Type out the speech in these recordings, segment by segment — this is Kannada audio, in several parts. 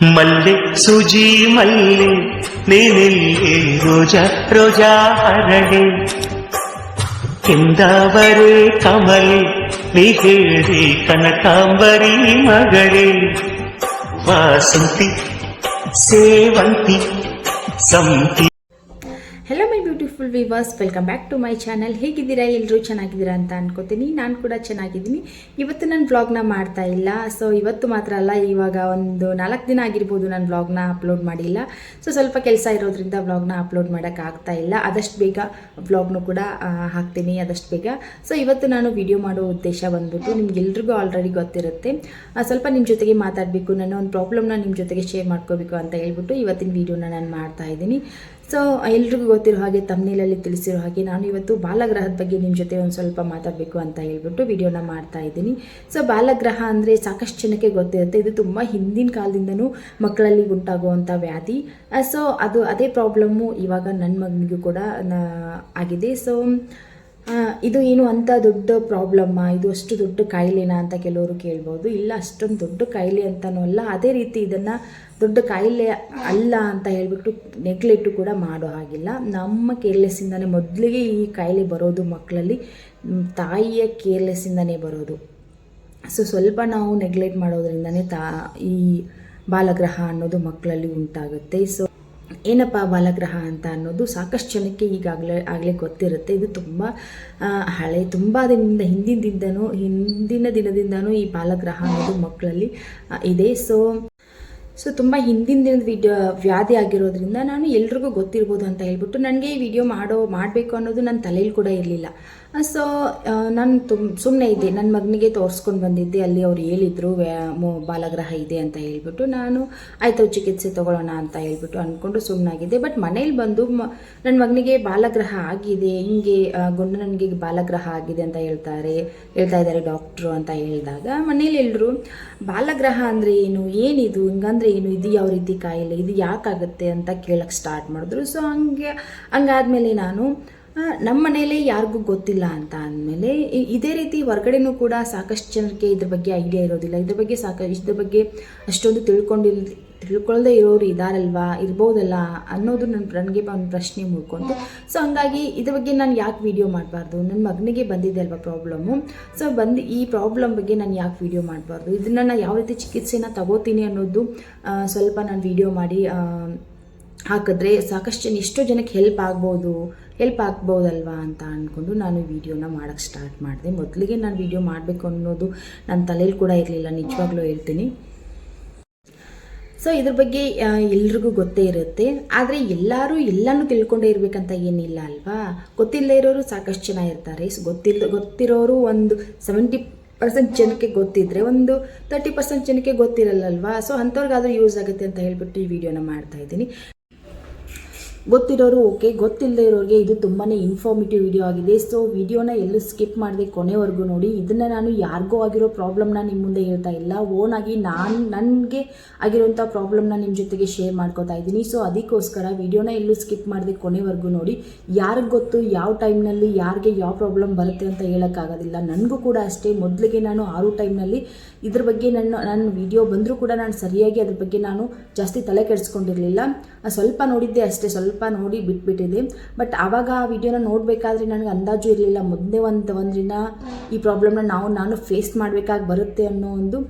ಮಲ್ಲೆ ಸುಜಿ ಮಲ್ಲೆ ನೀನೆಲ್ಲಿ ರೋಜಾ ರೋಜಾ ಹರಳೆ ಕೆಂದಾವರೆ ಕಮಲೆ ನೀ ಹೇಳಿ ಕನಕಾಂಬರಿ ಮಗಳೇ ವಾಸಂತಿ ಸೇವಂತಿ ಸಂತಿ hello my beautiful viewers welcome back to my channel ಹೇಗಿದ್ದೀರಾ? ಎಲ್ಲರೂ ಚೆನ್ನಾಗಿದ್ದೀರಾ ಅಂತ ಅನ್ಕೋತೀನಿ. ನಾನು ಕೂಡ ಚೆನ್ನಾಗಿದ್ದೀನಿ. ಇವತ್ತು ನಾನು ವ್ಲಾಗ್ನ ಮಾಡ್ತಾ ಇಲ್ಲ. ಸೊ ಇವತ್ತು ಮಾತ್ರ ಅಲ್ಲ, ಇವಾಗ ಒಂದು ನಾಲ್ಕು ದಿನ ಆಗಿರ್ಬೋದು ನಾನು ವ್ಲಾಗ್ನ ಅಪ್ಲೋಡ್ ಮಾಡಿಲ್ಲ. ಸೊ ಸ್ವಲ್ಪ ಕೆಲಸ ಇರೋದ್ರಿಂದ ವ್ಲಾಗ್ನ ಅಪ್ಲೋಡ್ ಮಾಡೋಕ್ಕಾಗ್ತಾ ಇಲ್ಲ. ಆದಷ್ಟು ಬೇಗ ವ್ಲಾಗ್ನು ಕೂಡ ಹಾಕ್ತೀನಿ. ಆದಷ್ಟು ಬೇಗ. ಸೊ ಇವತ್ತು ನಾನು ವಿಡಿಯೋ ಮಾಡೋ ಉದ್ದೇಶ ಬಂದ್ಬಿಟ್ಟು ನಿಮ್ಗೆಲ್ರಿಗೂ ಆಲ್ರೆಡಿ ಗೊತ್ತಿರುತ್ತೆ. ಸ್ವಲ್ಪ ನಿಮ್ಮ ಜೊತೆಗೆ ಮಾತಾಡಬೇಕು. ನಾನು ಒಂದು ಪ್ರಾಬ್ಲಮ್ನ ನಿಮ್ಮ ಜೊತೆಗೆ ಶೇರ್ ಮಾಡ್ಕೋಬೇಕು ಅಂತ ಹೇಳ್ಬಿಟ್ಟು ಇವತ್ತಿನ ವೀಡಿಯೋನ ನಾನು ಮಾಡ್ತಾ ಇದ್ದೀನಿ. ಸೊ ಎಲ್ರಿಗೂ ಗೊತ್ತಿರೋ ಹಾಗೆ ತಮ್ಮನೇಲಲ್ಲಿ ತಿಳಿಸಿರೋ ಹಾಗೆ ನಾನು ಇವತ್ತು ಬಾಲಗ್ರಹದ ಬಗ್ಗೆ ನಿಮ್ಮ ಜೊತೆ ಒಂದು ಸ್ವಲ್ಪ ಮಾತಾಡಬೇಕು ಅಂತ ಹೇಳ್ಬಿಟ್ಟು ವಿಡಿಯೋನ ಮಾಡ್ತಾ ಇದ್ದೀನಿ. ಸೊ ಬಾಲಗ್ರಹ ಅಂದರೆ ಸಾಕಷ್ಟು ಜನಕ್ಕೆ ಗೊತ್ತಿರುತ್ತೆ. ಇದು ತುಂಬ ಹಿಂದಿನ ಕಾಲದಿಂದನೂ ಮಕ್ಕಳಲ್ಲಿ ಉಂಟಾಗುವಂಥ ವ್ಯಾಧಿ. ಸೊ ಅದು ಅದೇ ಪ್ರಾಬ್ಲಮ್ಮು ಇವಾಗ ನನ್ನ ಮಗನಿಗೂ ಕೂಡ ಆಗಿದೆ. ಸೊ ಇದು ಏನು ಅಂತ ದೊಡ್ಡ ಪ್ರಾಬ್ಲಮ್ಮ ಇದು ಅಷ್ಟು ದೊಡ್ಡ ಕಾಯಿಲೆನಾ ಅಂತ ಕೆಲವರು ಕೇಳ್ಬೋದು. ಇಲ್ಲ, ಅಷ್ಟೊಂದು ದೊಡ್ಡ ಕಾಯಿಲೆ ಅಂತನೂ ಅಲ್ಲ. ಅದೇ ರೀತಿ ಇದನ್ನು ದೊಡ್ಡ ಕಾಯಿಲೆ ಅಲ್ಲ ಅಂತ ಹೇಳಿಬಿಟ್ಟು ನೆಗ್ಲೆಕ್ಟು ಕೂಡ ಮಾಡೋ ಹಾಗಿಲ್ಲ. ನಮ್ಮ ಕೇರ್ಲೆಸ್ಸಿಂದನೇ ಮೊದಲಿಗೆ ಈ ಕಾಯಿಲೆ ಬರೋದು ಮಕ್ಕಳಲ್ಲಿ ತಾಯಿಯ ಕೇರ್ಲೆಸ್ಸಿಂದನೇ ಬರೋದು. ಸೊ ಸ್ವಲ್ಪ ನಾವು ನೆಗ್ಲೆಕ್ಟ್ ಮಾಡೋದ್ರಿಂದನೇ ತಾ, ಈ ಬಾಲಗ್ರಹ ಅನ್ನೋದು ಮಕ್ಕಳಲ್ಲಿ ಉಂಟಾಗುತ್ತೆ. ಸೊ ಏನಪ್ಪ ಬಾಲಗ್ರಹ ಅಂತ ಅನ್ನೋದು ಸಾಕಷ್ಟು ಜನಕ್ಕೆ ಈಗಾಗಲೇ, ಆಗಲೇ ಗೊತ್ತಿರುತ್ತೆ. ಇದು ತುಂಬ ಹಳೆ, ತುಂಬ ದಿನದಿಂದ, ಹಿಂದಿನ ದಿನದೂ ಹಿಂದಿನ ದಿನದಿಂದನೂ ಈ ಬಾಲಗ್ರಹ ಅನ್ನೋದು ಮಕ್ಕಳಲ್ಲಿ ಇದೆ. ಸೊ ಸೊ ತುಂಬ ಹಿಂದಿನ ದಿನದ ವಿಡಿಯೋ, ವ್ಯಾಧಿ ಆಗಿರೋದ್ರಿಂದ ನಾನು ಎಲ್ರಿಗೂ ಗೊತ್ತಿರ್ಬೋದು ಅಂತ ಹೇಳ್ಬಿಟ್ಟು, ನನಗೆ ಈ ವಿಡಿಯೋ ಮಾಡೋ, ಮಾಡಬೇಕು ಅನ್ನೋದು ನನ್ನ ತಲೆಯಲ್ಲಿ ಕೂಡ ಇರಲಿಲ್ಲ. ಸೊ ನಾನು ತುಂಬ ಸುಮ್ಮನೆ ಇದ್ದೆ. ನನ್ನ ಮಗನಿಗೆ ತೋರಿಸ್ಕೊಂಡು ಬಂದಿದ್ದೆ. ಅಲ್ಲಿ ಅವ್ರು ಹೇಳಿದರು ಬಾಲಗ್ರಹ ಇದೆ ಅಂತ ಹೇಳ್ಬಿಟ್ಟು ನಾನು, ಆಯಿತು ಚಿಕಿತ್ಸೆ ತಗೊಳ್ಳೋಣ ಅಂತ ಹೇಳ್ಬಿಟ್ಟು ಅಂದ್ಕೊಂಡು ಸುಮ್ಮನಾಗಿದ್ದೆ ಬಟ್ ಮನೇಲಿ ಬಂದು ಮ ನನ್ನ ಮಗನಿಗೆ ಬಾಲಗ್ರಹ ಆಗಿದೆ. ಹಿಂಗೆ ಗುಂಡು ನನಗೆ ಬಾಲಗ್ರಹ ಆಗಿದೆ ಅಂತ ಹೇಳ್ತಾರೆ, ಹೇಳ್ತಾ ಇದ್ದಾರೆ ಡಾಕ್ಟ್ರು ಅಂತ ಹೇಳಿದಾಗ ಮನೇಲಿ ಎಲ್ಲರೂ ಬಾಲಗ್ರಹ ಅಂದರೆ ಏನು? ಏನಿದು? ಹಿಂಗಂದ್ರೆ ಏನು? ಇದು ಯಾವ ರೀತಿ ಕಾಯಿಲೆ? ಇದು ಯಾಕಾಗುತ್ತೆ? ಅಂತ ಕೇಳಕ್ಕೆ ಸ್ಟಾರ್ಟ್ ಮಾಡಿದ್ರು. ಸೊ ಹಂಗೆ, ಹಂಗಾದ್ಮೇಲೆ ನಾನು ನಮ್ಮ ಮನೇಲೆ ಯಾರಿಗೂ ಗೊತ್ತಿಲ್ಲ ಅಂತ ಅಂದಮೇಲೆ ಇದೇ ರೀತಿ ಹೊರಗಡೆನೂ ಕೂಡ ಸಾಕಷ್ಟು ಜನಕ್ಕೆ ಇದ್ರ ಬಗ್ಗೆ ಐಡಿಯಾ ಇರೋದಿಲ್ಲ. ಇದ್ರ ಬಗ್ಗೆ ಸಾಕ ಇದ್ರ ಬಗ್ಗೆ ಅಷ್ಟೊಂದು ತಿಳ್ಕೊಂಡಿಲ್ ತಿಳ್ಕೊಳ್ಳದೆ ಇರೋರು ಇದಾರಲ್ವಾ? ಇರ್ಬೋದಲ್ಲ ಅನ್ನೋದು ನನ್ನ ನನಗೆ ಒಂದು ಪ್ರಶ್ನೆ ಮೂಡ್ಕೊಂತು. ಸೊ ಹಂಗಾಗಿ ಇದ್ರ ಬಗ್ಗೆ ನಾನು ಯಾಕೆ ವಿಡಿಯೋ ಮಾಡಬಾರ್ದು? ನನ್ನ ಮಗನಿಗೆ ಬಂದಿದೆ ಅಲ್ವಾ ಪ್ರಾಬ್ಲಮ್ಮು ಸೊ ಬಂದು ಈ ಪ್ರಾಬ್ಲಮ್ ಬಗ್ಗೆ ನಾನು ಯಾಕೆ ವಿಡಿಯೋ ಮಾಡಬಾರ್ದು? ಇದನ್ನು ನಾನು ಯಾವ ರೀತಿ ಚಿಕಿತ್ಸೆನ ತಗೋತೀನಿ ಅನ್ನೋದು ಸ್ವಲ್ಪ ನಾನು ವೀಡಿಯೋ ಮಾಡಿ ಹಾಕಿದ್ರೆ ಸಾಕಷ್ಟು ಜನ ಎಷ್ಟೋ ಜನಕ್ಕೆ ಹೆಲ್ಪ್ ಆಗ್ಬೋದು ಹೆಲ್ಪ್ ಆಗ್ಬೋದಲ್ವಾ ಅಂತ ಅಂದ್ಕೊಂಡು ನಾನು ವಿಡಿಯೋನ ಮಾಡೋಕ್ಕೆ ಸ್ಟಾರ್ಟ್ ಮಾಡಿದೆ. ಮೊದಲಿಗೆ ನಾನು ವಿಡಿಯೋ ಮಾಡಬೇಕು ಅನ್ನೋದು ನನ್ನ ತಲೆಯಲ್ಲಿ ಕೂಡ ಇರಲಿಲ್ಲ, ನಿಜವಾಗ್ಲೂ ಹೇಳ್ತೀನಿ. ಸೊ ಇದ್ರ ಬಗ್ಗೆ ಎಲ್ರಿಗೂ ಗೊತ್ತೇ ಇರುತ್ತೆ. ಆದರೆ ಎಲ್ಲರೂ ಎಲ್ಲನೂ ತಿಳ್ಕೊಂಡೇ ಇರಬೇಕಂತ ಏನಿಲ್ಲ ಅಲ್ವಾ? ಗೊತ್ತಿಲ್ಲದೆ ಇರೋರು ಸಾಕಷ್ಟು ಜನ ಇರ್ತಾರೆ. ಸೊ ಗೊತ್ತಿಲ್ಲ ಗೊತ್ತಿರೋರು ಒಂದು ಸೆವೆಂಟಿ ಪರ್ಸೆಂಟ್ ಜನಕ್ಕೆ ಗೊತ್ತಿದ್ರೆ, ಒಂದು ತರ್ಟಿ ಪರ್ಸೆಂಟ್ ಜನಕ್ಕೆ ಗೊತ್ತಿರಲ್ಲಲ್ವಾ ಸೊ ಅಂಥವ್ರಿಗಾದ್ರೂ ಯೂಸ್ ಆಗುತ್ತೆ ಅಂತ ಹೇಳ್ಬಿಟ್ಟು ಈ ವಿಡಿಯೋನ ಮಾಡ್ತಾ ಇದ್ದೀನಿ. ಗೊತ್ತಿರೋರು ಓಕೆ ಗೊತ್ತಿಲ್ಲದೆ ಇರೋರಿಗೆ ಇದು ತುಂಬಾ ಇನ್ಫಾರ್ಮೇಟಿವ್ ವಿಡಿಯೋ ಆಗಿದೆ. ಸೊ ವಿಡಿಯೋನ ಎಲ್ಲೂ ಸ್ಕಿಪ್ ಮಾಡದೆ ಕೊನೆವರೆಗೂ ನೋಡಿ. ಇದನ್ನು ನಾನು ಯಾರಿಗೋ ಆಗಿರೋ ಪ್ರಾಬ್ಲಮ್ನ ನಿಮ್ಮ ಮುಂದೆ ಹೇಳ್ತಾ ಇಲ್ಲ. ಓನ್ ಆಗಿ ನಾನು, ನನಗೆ ಆಗಿರೋಂಥ ಪ್ರಾಬ್ಲಮ್ನ ನಿಮ್ಮ ಜೊತೆಗೆ ಶೇರ್ ಮಾಡ್ಕೋತಾ ಇದ್ದೀನಿ. ಸೊ ಅದಕ್ಕೋಸ್ಕರ ವಿಡಿಯೋನ ಎಲ್ಲೂ ಸ್ಕಿಪ್ ಮಾಡದೆ ಕೊನೆವರೆಗೂ ನೋಡಿ. ಯಾರಿಗೆ ಗೊತ್ತು, ಯಾವ ಟೈಮ್ನಲ್ಲಿ ಯಾರಿಗೆ ಯಾವ ಪ್ರಾಬ್ಲಮ್ ಬರುತ್ತೆ ಅಂತ ಹೇಳೋಕ್ಕಾಗೋದಿಲ್ಲ. ನನಗೂ ಕೂಡ ಅಷ್ಟೇ. ಮೊದಲಿಗೆ ನಾನು ಆರು ಟೈಮ್ನಲ್ಲಿ ಇದ್ರ ಬಗ್ಗೆ ನನ್ನ ನನ್ನ ವಿಡಿಯೋ ಬಂದರೂ ಕೂಡ ನಾನು ಸರಿಯಾಗಿ ಅದ್ರ ಬಗ್ಗೆ ನಾನು ಜಾಸ್ತಿ ತಲೆ ಕೆಡಿಸ್ಕೊಂಡಿರಲಿಲ್ಲ. ಸ್ವಲ್ಪ ನೋಡಿದ್ದೆ ಅಷ್ಟೇ. ಸ್ವಲ್ಪ ನೋಡಿ ಬಿಟ್ಬಿಟ್ಟಿದೆ. ಬಟ್ ಆವಾಗ ಆ ವಿಡಿಯೋನ ನೋಡಬೇಕಾದ್ರೆ ನನಗೆ ಅಂದಾಜು ಇರಲಿಲ್ಲ. ಮೊದಲೇ ಒಂದು ಒಂದಿನ ಈ ಪ್ರಾಬ್ಲಮ್ನ ನಾವು, ನಾನು ಫೇಸ್ ಮಾಡಬೇಕಾಗಿ ಬರುತ್ತೆ ಅನ್ನೋ ಒಂದು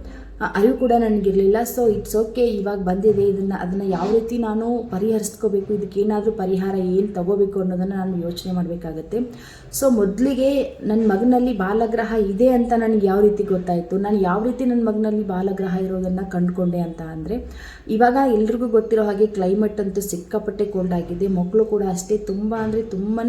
ಅರಿವು ಕೂಡ ನನಗಿರಲಿಲ್ಲ. ಸೊ ಇಟ್ಸ್ ಓಕೆ ಇವಾಗ ಬಂದಿದೆ. ಇದನ್ನು, ಅದನ್ನು ಯಾವ ರೀತಿ ನಾನು ಪರಿಹರಿಸ್ಕೋಬೇಕು, ಇದಕ್ಕೆ ಏನಾದರೂ ಪರಿಹಾರ ಏನು ತಗೋಬೇಕು ಅನ್ನೋದನ್ನು ನಾನು ಯೋಚನೆ ಮಾಡಬೇಕಾಗತ್ತೆ. ಸೊ ಮೊದಲಿಗೆ ನನ್ನ ಮಗನಲ್ಲಿ ಬಾಲಗ್ರಹ ಇದೆ ಅಂತ ನನಗೆ ಯಾವ ರೀತಿ ಗೊತ್ತಾಯಿತು? ನಾನು ಯಾವ ರೀತಿ ನನ್ನ ಮಗನಲ್ಲಿ ಬಾಲಗ್ರಹ ಇರೋದನ್ನು ಕಂಡುಕೊಂಡೆ ಅಂತ ಅಂದರೆ, ಇವಾಗ ಎಲ್ರಿಗೂ ಗೊತ್ತಿರೋ ಹಾಗೆ ಕ್ಲೈಮೇಟ್ ಅಂತೂ ಸಿಕ್ಕಾಪಟ್ಟೆ ಕೋಲ್ಡ್ ಆಗಿದೆ. ಮಕ್ಕಳು ಕೂಡ ಅಷ್ಟೇ ತುಂಬ ಅಂದರೆ ತುಂಬಾ